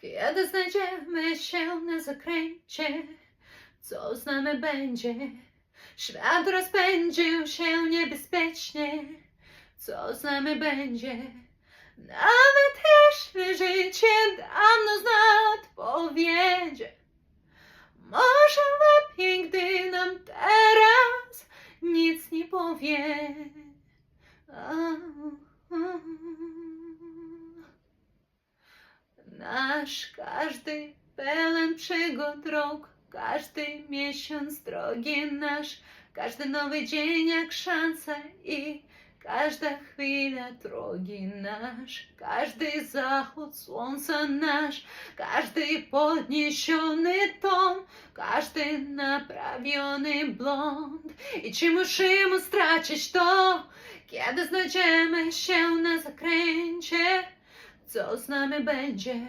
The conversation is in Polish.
Kiedy znajdziemy się na zakręcie, co z nami będzie? Świat rozpędził się niebezpiecznie, co z nami będzie? Nawet jeśli życie dawno z nad powiedzie, może lepiej, gdy nam teraz nic nie powie. Nasz każdy pełen przygód rok, każdy miesiąc drogi nasz, każdy nowy dzień jak szansa i każda chwila drogi nasz, każdy zachód słońca nasz, każdy podniesiony ton, każdy naprawiony blond. I czy musimy stracić to, kiedy znajdziemy się na zakręcie? Co z nami będzie?